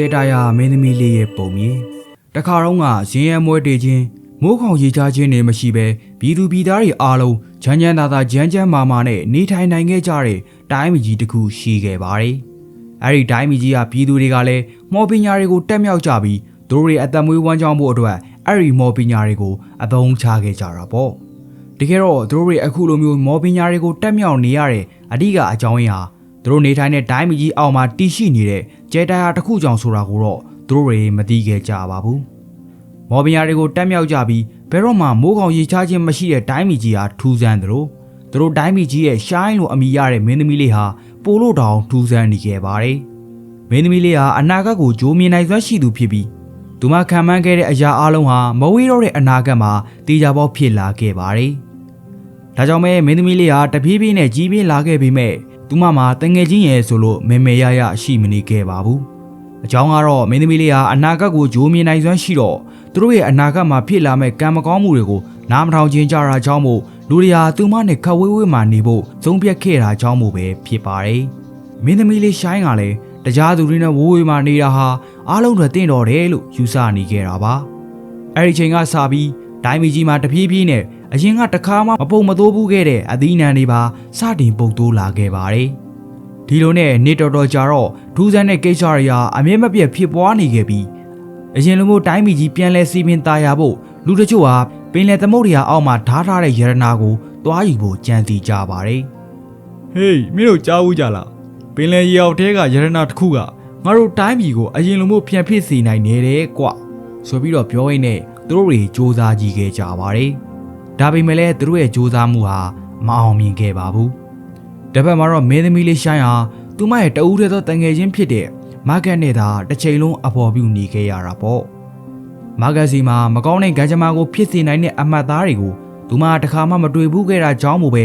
ကျေတာယာမင်းသမီးလေးရဲ့ပုံမြင်တခါတော့ကဇင်းရဲမွဲတေခြင်းမိုးခေါင်ရေချခြင်းတွေမရှိဘဲပြည်သူပြည်သားတွေအားလုံးချမ်းချမ်းသာသာကြမ်းကြမ်းမာမာနဲ့နေထိုင်နိုင်ခဲ့ကြတဲ့တိုင်းပြည်ကြီးတစ်ခုရှိခဲ့ပါတယ်။အဲဒီတိုင်းပြည်ကြီးကပြည်သူတွေကလည်းမော်ပညာတွေကိုတက်မြောက်ကြပြီးသူတို့တွေအသက်မွေးဝမ်းကြောင်းဖို့အတွက်အဲဒီမော်ပညာတွေကိုအသုံးချခဲ့ကြတာပေါ့။တကယ်တော့သူတို့တွေအခုလိုမျိုးမော်ပညာတွေကိုတက်မြောက်နေရတဲ့အဓိကအကြောင်းရင်းဟာ သူတို့နေထိုင်တဲ့တိုင်းပြည်ကြီးအောက်မှာတည်ရှိနေတဲ့ကျဲတရားတစ်ခုကြောင့်ဆိုတာကိုတော့သူတို့တွေမသိခဲ့ကြပါဘူး။မော်ပညာတွေကိုတက်မြောက်ကြပြီးဘယ်တော့မှမိုးကောင်ရေချခြင်းမရှိတဲ့တိုင်းပြည်ကြီးဟာထူးဆန်းတယ်လို့သူတို့တိုင်းပြည်ကြီးရဲ့ရှိုင်းလိုအမိရတဲ့မင်းသမီးလေးဟာပိုလို့တောင်ထူးဆန်းနေခဲ့ပါတယ်။မင်းသမီးလေးဟာအနာဂတ်ကိုဂျိုးမြင်နိုင်စွမ်းရှိသူဖြစ်ပြီးသူမခံမှန်းခဲ့တဲ့အရာအလုံးဟာမဝေးတော့တဲ့အနာဂတ်မှာတေချာပေါက်ဖြစ်လာခဲ့ပါတယ်။ဒါကြောင့်မဲမင်းသမီးလေးဟာတပြေးပြေးနဲ့ကြီးပြင်းလာခဲ့ပေမဲ့ သူမမှာတငယ်ချင်းရဲ့ဆိုလို့မေမေရရရှိမနေခဲ့ပါဘူး။အကြောင်းကတော့မင်းသမီးလေးဟာအနာဂတ်ကိုဂျိုးမြင်နိုင်စွမ်းရှိတော့သူတို့ရဲ့အနာဂတ်မှာဖြစ်လာမဲ့ကံမကောင်းမှုတွေကိုနားမထောင်ခြင်းကြတာကြောင့်မို့လူတွေဟာသူမနဲ့ခက်ဝေးဝေးမှနေဖို့သုံးပြတ်ခဲ့တာကြောင့်မို့ပဲဖြစ်ပါတယ်။မင်းသမီးလေးရှိုင်းကလည်းတရားသူတွေနဲ့ဝိုးဝေးမှနေတာဟာအားလုံးတွေတင့်တော်တယ်လို့ယူဆနေခဲ့တာပါ။အဲဒီချိန်ကစပြီးတိုင်းပြည်ကြီးမှာတပြေးပြေးနဲ့ အရင်ကတခါမှမပုံမသိုးဘူးခဲ့တဲ့အသီးနှံတွေပါစတင်ပုတ်တိုးလာခဲ့ပါတယ်။ဒီလိုနဲ့နေတော်တော်ကြာတော့ဒူးဆန်းတဲ့ကိစ္စတွေဟာအမြဲမပြတ်ဖြစ်ပွားနေခဲ့ပြီးအရင်လိုမျိုးတိုင်းပြည်ကြီးပြန်လဲစီမင်းသားရဖို့လူတချို့ဟာပင်လယ်သမုဒ္ဒရာအောက်မှာဓားထားတဲ့ရတနာကိုတွားယူဖို့ကြံစီကြပါတယ်။ဟေးမင်းတို့ကြားဘူးကြလား။ပင်လယ်ရေအောက်ထဲကရတနာတစ်ခုကငါတို့တိုင်းပြည်ကိုအရင်လိုမျိုးပြန်ဖြစ်စေနိုင်နေတယ်ကွ။ဆိုပြီးတော့ပြောရင်းနဲ့သူတို့တွေစ조사ကြည့်ခဲ့ကြပါတယ်။ ဒါပေမဲ့လည်းသူတို့ရဲ့စ조사မှုဟာမအောင်မြင်ခဲ့ပါဘူး။တစ်ဖက်မှာတော့မင်းသမီးလေးရှိုင်းဟာသူမရဲ့တဦးတည်းသောတငယ်ချင်းဖြစ်တဲ့မာဂတ်နဲ့သာတစ်ချိန်လုံးအဖော်ပြုနေခဲ့ရတာပေါ့။မာဂတ်စီမှာမကောင်းတဲ့ဂကြမာကိုဖြစ်စေနိုင်တဲ့အမတ်သားတွေကိုသူမတစ်ခါမှမတွေ့ဘူးခဲ့တာကြောင့်မို့ပဲ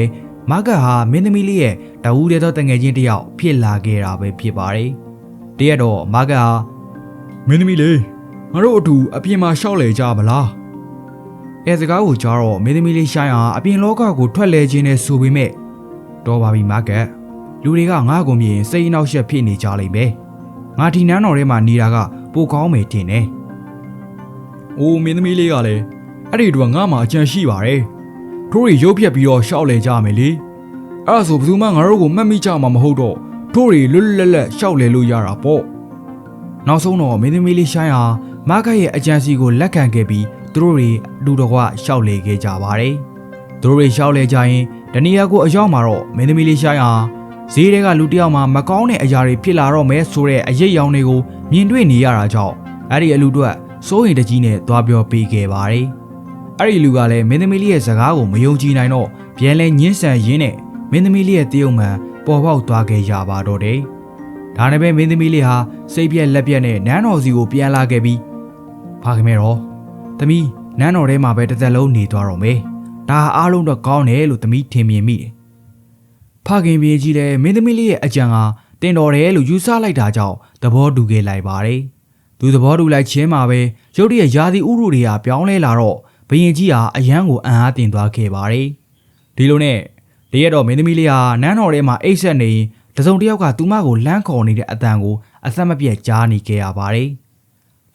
မာဂတ်ဟာမင်းသမီးလေးရဲ့တဦးတည်းသောတငယ်ချင်းတစ်ယောက်ဖြစ်လာခဲ့တာပဲဖြစ်ပါတယ်။တရက်တော့မာဂတ်ဟာမင်းသမီးလေးငါတို့အတူအပြင်မှာရှောက်လေကြပါလား အဲစကားကိုကြားတော့မင်းသမီးလေးရှိုင်းဟာအပြင်လောကကိုထွက်လဲခြင်းနဲ့ဆိုပေမဲ့တော်ပါပြီမာကတ်လူတွေကငါ့ကိုမြင်စိတ်အနှောက်အယှက်ဖြစ်နေကြလိမ့်မယ်ငါဒီနန်းတော်ထဲမှာနေတာကပိုကောင်းမယ်ထင်တယ်။အိုးမင်းသမီးလေးကလည်းအဲ့ဒီတော့ငါမှအကြံရှိပါတယ်။တို့တွေရုပ်ဖြတ်ပြီးတော့ရှောက်လေကြမယ်လေ။အဲ့ဒါဆိုဘယ်သူမှငါတို့ကိုမှတ်မိကြမှာမဟုတ်တော့တို့တွေလွတ်လွတ်လပ်လပ်ရှောက်လေလို့ရတာပေါ့နောက်ဆုံးတော့မင်းသမီးလေးရှိုင်းဟာမာကတ်ရဲ့အကြံစီကိုလက်ခံခဲ့ပြီး သူတို့တွေလူတော်ကရှောက်လေခဲ့ကြပါတယ်သူတို့တွေရှောက်လေကြရင်ဒနီယာကိုအရောက်မှာတော့မင်းသမီးလေးရှိုင်းဟာဈေးတွေကလူတစ်ယောက်မှမကောင်းတဲ့အရာတွေဖြစ်လာတော့မဲဆိုတဲ့အရေးရောင်တွေကိုမြင်တွေ့နေရတာကြောင့်အဲ့ဒီအလူတို့စိုးရင်တကြီးနဲ့သွားပြောပေးခဲ့ပါတယ်အဲ့ဒီလူကလည်းမင်းသမီးလေးရဲ့စကားကိုမယုံကြည်နိုင်တော့ပြန်လဲညှင်းဆန်ရင်းနဲ့မင်းသမီးလေးရဲ့တယုံမှန်ပေါ်ပေါက်သွားခဲ့ရပါတော့တယ်ဒါနဲ့ပဲမင်းသမီးလေးဟာစိတ်ပြက်လက်ပြက်နဲ့နန်းတော်စီကိုပြန်လာခဲ့ပြီးဖာခင်မဲတော် သမီးနန်းတော်ထဲမှာပဲတစ်သက်လုံးနေသွားတော့မယ်ဒါဟာအားလုံးတော့ကောင်းတယ်လို့သမီးထင်မြင်မိတယ်ဖခင်ပြေကြီးလည်းမင်းသမီးလေးရဲ့အကြံဟာတင်တော်တယ်လို့ယူဆလိုက်တာကြောင့်သဘောတူခဲ့လိုက်ပါတယ်သူသဘောတူလိုက်ခြင်းမှာပဲရုတ်တရက်ယာစီဥရုတွေကပြောင်းလဲလာတော့ဘရင်ကြီးဟာအယမ်းကိုအံ့အားတင်သွားခဲ့ပါတယ်ဒီလိုနဲ့တရက်တော့မင်းသမီးလေးဟာနန်းတော်ထဲမှာအိတ်ဆက်နေရင်တစုံတစ်ယောက်ကသူမကိုလမ်းခေါ်နေတဲ့အတန်ကိုအသက်မပြတ်ကြားနေခဲ့ရပါတယ်။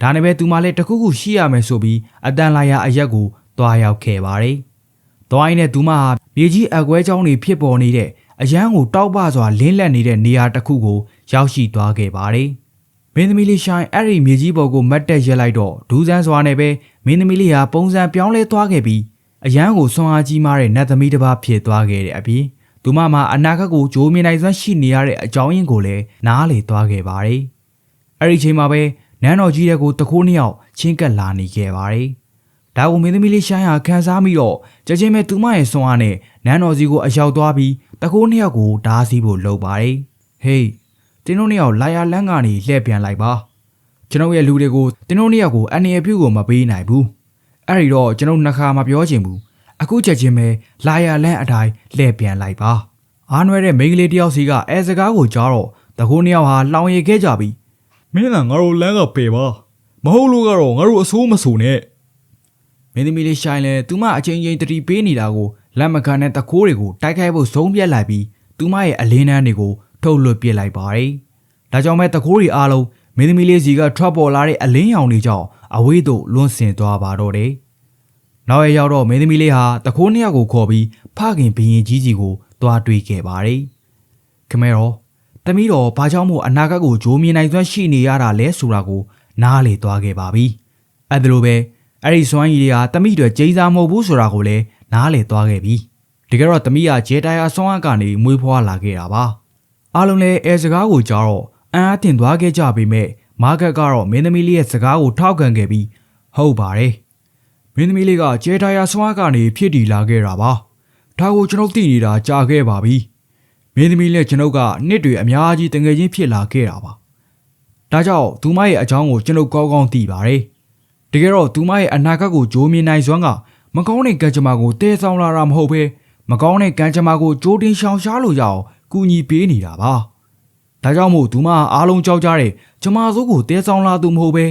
ဒါနဲ့ပဲသူမလည်းတခုခုရှိရမယ်ဆိုပြီးအတန်လာရအရက်ကိုသွားရောက်ခဲ့ပါတယ်။သွားရင်နဲ့သူမဟာမြေကြီးအကွဲချောင်းတွေဖြစ်ပေါ်နေတဲ့အရန်ကိုတောက်ပစွာလင်းလက်နေတဲ့နေရာတစ်ခုကိုရောက်ရှိသွားခဲ့ပါတယ်။မင်းသမီးလေးရှိုင်းအဲ့ဒီမြေကြီးပေါ်ကိုမတ်တက်ရက်လိုက်တော့ဒူးဆန်းစွာနဲ့ပဲမင်းသမီးလေးဟာပုံစံပြောင်းလဲသွားခဲ့ပြီးအရန်ကိုဆွမ်းအားကြီးမားတဲ့နတ်သမီးတစ်ပါးဖြစ်သွားခဲ့တဲ့အပြင်သူမမှာအနာဂတ်ကိုဂျိုးမြင်နိုင်စွမ်းရှိနေရတဲ့အကြောင်းရင်းကိုလည်းနားလေသွားခဲ့ပါတယ်။အဲ့ဒီချိန်မှာပဲ နန်းတော်ကြီးတဲ့ကိုတခိုးနှစ်ယောက်ချင်းကပ်လာနေခဲ့ပါတယ်။ဒါကိုမင်းသမီးလေးရှိုင်းဟာခံစားမိတော့ကြချင်းပဲသူမရဲ့ဆွမ်းအားနဲ့နန်းတော်ကြီးကိုအရောက်သွားပြီးတခိုးနှစ်ယောက်ကိုဓားစီးဖို့လုပ်ပါတယ်။ဟေးတင်းတို့နှစ်ယောက်လာရလန်းကနေလှည့်ပြန်လိုက်ပါ။ကျွန်တော်ရဲ့လူတွေကိုတင်းတို့နှစ်ယောက်ကိုအနေအပြုကိုမပေးနိုင်ဘူး။အဲ့ဒီတော့ကျွန်တော်နှစ်ခါမပြောချင်ဘူး။အခုချက်ချင်းပဲလာရလန်းအတိုင်းလှည့်ပြန်လိုက်ပါအားနွဲတဲ့မိန်းကလေးတယောက်စီကအဲစကားကိုကြားတော့တကူနှစ်ယောက်ဟာလောင်ရည်ခဲ့ကြပြီး မင်းကငါတို့လမ်းကပေပါမဟုတ်လို့ကတော့ငါတို့အဆိုးမဆူနဲ့မင်းသမီးလေးရှိုင်းလဲသူမအချင်းချင်းတတိပေးနေတာကိုလက်မခံတဲ့တကိုးတွေကိုတိုက်ခိုက်ဖို့ဆုံးဖြတ်လိုက်ပြီးသူမရဲ့အလင်းနှန်းတွေကိုထုတ်လွှတ်ပစ်လိုက်ပါတယ်။ဒါကြောင့်ပဲတကိုးတွေအားလုံးမမင်းသမီးလေးစီကထွက်ပေါ်လာတဲ့အလင်းရောင်တွေကြောင့်အဝေးသို့လွန့်စင်သွားပါတော့တယ်။နောက်ရရောက်တော့မင်းသမီးလေးဟာတခိုးနှစ်ယောက်ကိုခေါ်ပြီးဖခင်ဘရင်ကြီးစီကိုသွားတွေ့ခဲ့ပါတယ်။ခမဲတော် တမီးတော်ဘာကြောင့်မို့အနာဂတ်ကိုဂျိုးမြင်နိုင်စွမ်းရှိနေရတာလဲဆိုတာကိုနားလေသွားခဲ့ပါပြီ။အဲ့ဒါလိုပဲအဲ့ဒီစွမ်းရည်တွေဟာတမီးတွေကျိန်းစားမဟုတ်ဘူးဆိုတာကိုလည်းနားလေသွားခဲ့ပြီ။တကယ်တော့တမီးကဂျေတိုင်ယာစွမ်းအားကနေမွေးဖွားလာခဲ့တာပါ။အားလုံးလည်းအဲစကားကိုကြားတော့အံ့အားသင့်သွားခဲ့ကြပေမဲ့မာဂတ်ကတော့မင်းသမီးလေးရဲ့စကားကိုထောက်ခံခဲ့ပြီးဟုတ်ပါတယ်။မင်းသမီးလေးကဂျေတိုင်ယာစွမ်းအားကနေဖြစ်တည်လာခဲ့တာပါ။ဒါကိုကျွန်တော်သိနေတာကြားခဲ့ပါပြီ။ မင်းသမီးနဲ့ကျွန်ုပ်ကနှစ်တွေအများကြီးတငယ်ချင်းဖြစ်လာခဲ့တာပါ။ဒါကြောင့်သူမရဲ့အကြောင်းကိုကျွန်ုပ်ကောင်းကောင်းသိပါတယ်။တကယ်တော့သူမရဲ့အနာဂတ်ကိုဂျိုးမြင်နိုင်စွမ်းကမကောင်းတဲ့ကံကြမ္မာကိုတည်ဆောင်လာတာမဟုတ်ဘဲမကောင်းတဲ့ကံကြမ္မာကိုကြိုးတင်ရှောင်ရှားလို့ရအောင်ကူညီပေးနေတာပါ။ဒါကြောင့်မို့သူမအားလုံးကြောက်ကြတဲ့ကျမစိုးကိုတည်ဆောင်လာသူမဟုတ်ဘဲ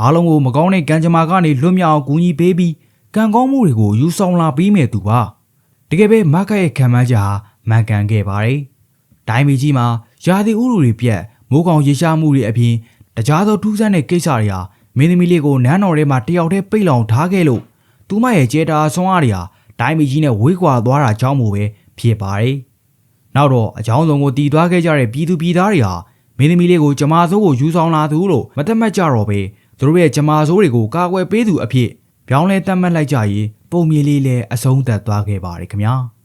အားလုံးကိုမကောင်းတဲ့ကံကြမ္မာကနေလွတ်မြောက်အောင်ကူညီပေးပြီးကံကောင်းမှုတွေကိုယူဆောင်လာပေးမယ်သူပါ။တကယ်ပဲမခတ်ရဲ့ခံမှန်းချက်ဟာ မှန်ကန်ခဲ့ပါတယ်။တိုင်းပြည်ကြီးမှာရာသီဥတုတွေပြက်မိုးကောင်ရေရှားမှုတွေအပြင်တခြားသောထူးဆန်းတဲ့ကိစ္စတွေဟာမင်းသမီးလေးကိုနန်းတော်ထဲမှာတယောက်တည်းပိတ်လောင်ထားခဲ့လို့သူမရဲ့ကြေတာဆွမ်းအားတွေဟာတိုင်းပြည်ကြီးနဲ့ဝေးကွာသွားတာကြောင့်မို့ပဲဖြစ်ပါတယ်။နောက်တော့အကြောင်းစုံကိုတည်သွားခဲ့ကြတဲ့ပြည်သူပြည်သားတွေဟာမင်းသမီးလေးကိုကျမဆိုးကိုယူဆောင်လာသူလို့မသက်မှတ်ကြတော့ပဲသူတို့ရဲ့ကျမဆိုးတွေကိုကာကွယ်ပေးသူအဖြစ်ပြောင်းလဲတတ်မှတ်လိုက်ကြရင်ပုံမြေလေးလည်းအဆုံးသတ်သွားခဲ့ပါတယ်ခင်ဗျာ။